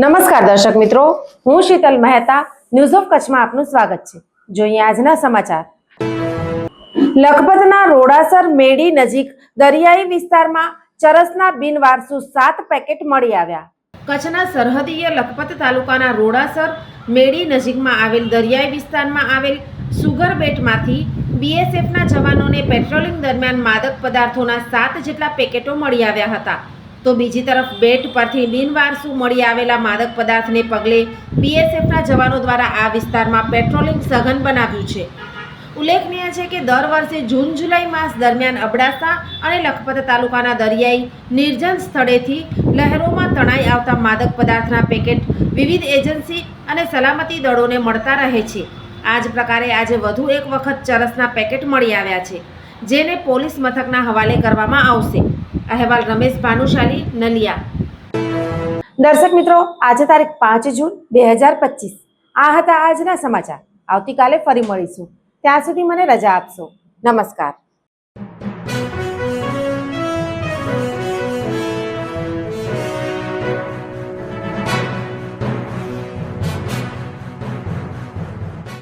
નમસ્કાર દર્શક મિત્રો, હું શીતલ મહેતા ન્યૂઝ ઓફ કચ્છમાં આપનું સ્વાગત છે. જોઈએ આજના સમાચાર. લખપતના રોડાસર મેડી નજીક દરિયાઈ વિસ્તારમાં ચરસના બિનવારસુ સાત પેકેટ મળી આવ્યા. કચ્છના સરહદીય લખપત તાલુકાના રોડાસર મેડી નજીકમાં આવેલ દરિયાઈ વિસ્તારમાં આવેલ સુગર બેટમાંથી બીએસએફના જવાનોને પેટ્રોલિંગ દરમિયાન માદક પદાર્થોના સાત જેટલા પેકેટો મળી આવ્યા હતા. તો બીજી તરફ બેટ પરથી બિનવારસુ મળી આવેલા માદક પદાર્થને પગલે બીએસએફના જવાનો દ્વારા આ વિસ્તારમાં પેટ્રોલિંગ સઘન બનાવ્યું છે. ઉલ્લેખનીય છે કે દર વર્ષે જૂન જુલાઈ માસ દરમિયાન અબડાસા અને લખપત તાલુકાના દરિયાઈ નિર્જન સ્થળેથી લહેરોમાં તણાઈ આવતા માદક પદાર્થના પેકેટ વિવિધ એજન્સી અને સલામતી દળોને મળતા રહે છે. આ જ પ્રકારે આજે વધુ એક વખત ચરસના પેકેટ મળી આવ્યા છે, જેને પોલીસ મથકના હવાલે કરવામાં આવશે. અહેવાલ રમેશ ભાનુશાલી, નલિયા. દર્શક મિત્રો, આજે તારીખ પાંચ જૂન બે હજાર પચીસ. આ હતા આજના સમાચાર. આવતીકાલે ફરી મળીશું. ત્યાં સુધી મને રજા આપશો. નમસ્કાર.